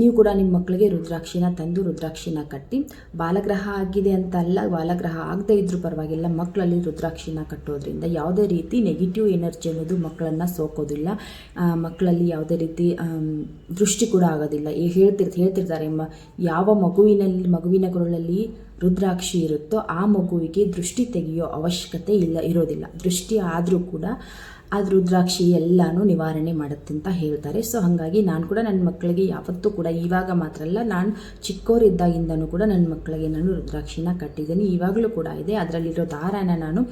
ನೀವು ಕೂಡ ನಿಮ್ಮ ಮಕ್ಕಳಿಗೆ ರುದ್ರಾಕ್ಷಿನ ತಂದು ರುದ್ರಾಕ್ಷಿನ ಕಟ್ಟಿ, ಬಾಲಗ್ರಹ ಆಗಿದೆ ಅಂತ ಅಲ್ಲ, ಬಾಲಗ್ರಹ ಆಗದೇ ಇದ್ರೂ ಪರವಾಗಿಲ್ಲ, ಮಕ್ಕಳಲ್ಲಿ ರುದ್ರಾಕ್ಷಿನ ಕಟ್ಟೋದ್ರಿಂದ ಯಾವುದೇ ರೀತಿ ನೆಗೆಟಿವ್ ಎನರ್ಜಿ ಅನ್ನೋದು ಮಕ್ಕಳನ್ನು ಸೋಕೋದಿಲ್ಲ. ಮಕ್ಕಳಲ್ಲಿ ಯಾವುದೇ ರೀತಿ ದೃಷ್ಟಿ ಕೂಡ ಆಗೋದಿಲ್ಲ. ಹೇಳ್ತಿರ್, ಹೇಳ್ತಿರ್ತಾರೆ, ಮ, ಯಾವ ಮಗುವಿನಲ್ಲಿ, ಮಗುವಿನ ಗುರುಳಲ್ಲಿ ರುದ್ರಾಕ್ಷಿ ಇರುತ್ತೋ ಆ ಮಗುವಿಗೆ ದೃಷ್ಟಿ ತೆಗೆಯೋ ಅವಶ್ಯಕತೆ ಇಲ್ಲ, ಇರೋದಿಲ್ಲ. ದೃಷ್ಟಿ ಆದರೂ ಕೂಡ ಅದು ರುದ್ರಾಕ್ಷಿ ಎಲ್ಲನೂ ನಿವಾರಣೆ ಮಾಡುತ್ತೆ ಅಂತ ಹೇಳ್ತಾರೆ. ಸೊ ಹಾಗಾಗಿ ನಾನು ಕೂಡ ನನ್ನ ಮಕ್ಕಳಿಗೆ ಯಾವತ್ತೂ ಕೂಡ ಇವಾಗ ಮಾತ್ರ ಅಲ್ಲ, ನಾನು ಚಿಕ್ಕವರಿದ್ದಾಗಿಂದನೂ ಕೂಡ ನನ್ನ ಮಕ್ಕಳಿಗೆ ನಾನು ರುದ್ರಾಕ್ಷಿನ ಕಟ್ಟಿದ್ದೀನಿ. ಇವಾಗಲೂ ಕೂಡ ಇದೆ. ಅದರಲ್ಲಿರೋ ದಾರನ ನಾನು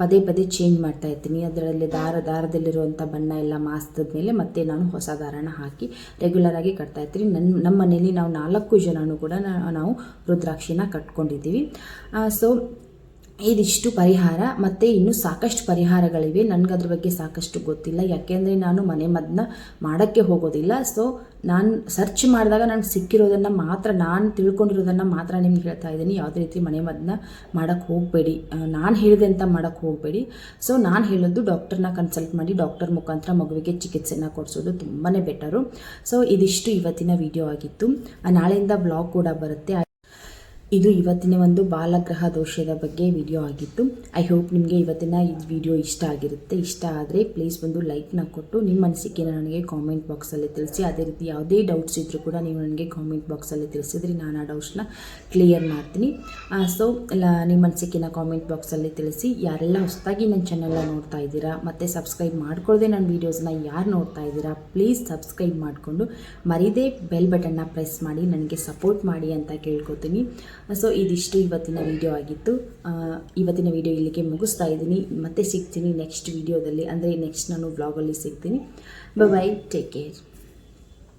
ಪದೇ ಪದೇ ಚೇಂಜ್ ಮಾಡ್ತಾ ಇರ್ತೀನಿ. ಅದರಲ್ಲಿ ದಾರ ದಾರದಲ್ಲಿರುವಂಥ ಬಣ್ಣ ಎಲ್ಲ ಮಾಸ್ತದ ಮೇಲೆ ಮತ್ತೆ ನಾನು ಹೊಸ ದಾರನ ಹಾಕಿ ರೆಗ್ಯುಲರ್ ಆಗಿ ಕಟ್ತಾ ಇರ್ತೀನಿ. ನನ್ನ ನಮ್ಮ ಮನೇಲಿ ನಾವು ನಾಲ್ಕು ಜನನೂ ಕೂಡ ನಾವು ರುದ್ರಾಕ್ಷಿನ ಕಟ್ಕೊಂಡಿದ್ದೀವಿ. ಸೊ ಇದಿಷ್ಟು ಪರಿಹಾರ, ಮತ್ತು ಇನ್ನೂ ಸಾಕಷ್ಟು ಪರಿಹಾರಗಳಿವೆ. ನನಗೆ ಅದ್ರ ಬಗ್ಗೆ ಸಾಕಷ್ಟು ಗೊತ್ತಿಲ್ಲ. ಯಾಕೆಂದರೆ ನಾನು ಮನೆ ಮದ್ದನ್ನ ಮಾಡೋಕ್ಕೆ ಹೋಗೋದಿಲ್ಲ. ಸೊ ನಾನು ಸರ್ಚ್ ಮಾಡಿದಾಗ ನಾನು ಸಿಕ್ಕಿರೋದನ್ನು ಮಾತ್ರ, ನಾನು ತಿಳ್ಕೊಂಡಿರೋದನ್ನು ಮಾತ್ರ ನಿಮ್ಗೆ ಹೇಳ್ತಾ ಇದ್ದೀನಿ. ಯಾವುದೇ ರೀತಿ ಮನೆ ಮದ್ದನ್ನ ಮಾಡೋಕ್ಕೆ ಹೋಗಬೇಡಿ. ನಾನು ಹೇಳಿದೆ ಅಂತ ಮಾಡೋಕ್ಕೆ ಹೋಗಬೇಡಿ. ಸೊ ನಾನು ಹೇಳೋದು ಡಾಕ್ಟರ್ನ ಕನ್ಸಲ್ಟ್ ಮಾಡಿ, ಡಾಕ್ಟರ್ ಮುಖಾಂತರ ಮಗುವಿಗೆ ಚಿಕಿತ್ಸೆನ ಕೊಡಿಸೋದು ತುಂಬಾ ಬೆಟರು ಸೊ ಇದಿಷ್ಟು ಇವತ್ತಿನ ವಿಡಿಯೋ ಆಗಿತ್ತು. ನಾಳೆಯಿಂದ ಬ್ಲಾಗ್ ಕೂಡ ಬರುತ್ತೆ. ಇದು ಇವತ್ತಿನ ಒಂದು ಬಾಲಗ್ರಹ ದೋಷದ ಬಗ್ಗೆ ವಿಡಿಯೋ ಆಗಿತ್ತು. ಐ ಹೋಪ್ ನಿಮಗೆ ಇವತ್ತಿನ ಇದು ವಿಡಿಯೋ ಇಷ್ಟ ಆಗಿರುತ್ತೆ. ಇಷ್ಟ ಆದರೆ ಪ್ಲೀಸ್ ಒಂದು ಲೈಕ್ನ ಕೊಟ್ಟು ನಿಮ್ಮ ಅನಿಸಿಕೆನ ನನಗೆ ಕಾಮೆಂಟ್ ಬಾಕ್ಸಲ್ಲಿ ತಿಳಿಸಿ. ಅದೇ ರೀತಿ ಯಾವುದೇ ಡೌಟ್ಸ್ ಇದ್ದರೂ ಕೂಡ ನೀವು ನನಗೆ ಕಾಮೆಂಟ್ ಬಾಕ್ಸಲ್ಲಿ ತಿಳಿಸಿದ್ರೆ ನಾನು ಆ ಡೌಟ್ಸ್ನ ಕ್ಲಿಯರ್ ಮಾಡ್ತೀನಿ. ಸೊ ನಿಮ್ಮ ಅನಿಸಿಕೆನ ಕಾಮೆಂಟ್ ಬಾಕ್ಸಲ್ಲಿ ತಿಳಿಸಿ. ಯಾರೆಲ್ಲ ಹೊಸದಾಗಿ ನನ್ನ ಚಾನಲ್ನ ನೋಡ್ತಾ ಇದ್ದೀರಾ, ಮತ್ತು ಸಬ್ಸ್ಕ್ರೈಬ್ ಮಾಡ್ಕೊಳ್ಳದೆ ನನ್ನ ವೀಡಿಯೋಸ್ನ ಯಾರು ನೋಡ್ತಾ ಇದ್ದೀರಾ ಪ್ಲೀಸ್ ಸಬ್ಸ್ಕ್ರೈಬ್ ಮಾಡಿಕೊಂಡು ಮರೀದೇ ಬೆಲ್ ಬಟನ್ನ ಪ್ರೆಸ್ ಮಾಡಿ, ನನಗೆ ಸಪೋರ್ಟ್ ಮಾಡಿ ಅಂತ ಕೇಳ್ಕೊತೀನಿ. ಸೊ ಇದಿಷ್ಟು ಇವತ್ತಿನ ವಿಡಿಯೋ ಆಗಿತ್ತು. ಇವತ್ತಿನ ವಿಡಿಯೋ ಇಲ್ಲಿಗೆ ಮುಗಿಸ್ತಾ ಇದ್ದೀನಿ. ಮತ್ತೆ ಸಿಗ್ತೀನಿ ನೆಕ್ಸ್ಟ್ ವಿಡಿಯೋದಲ್ಲಿ ಅಂದರೆ ನೆಕ್ಸ್ಟ್ ನಾನು ವ್ಲಾಗಲ್ಲಿ ಸಿಗ್ತೀನಿ. Bye take care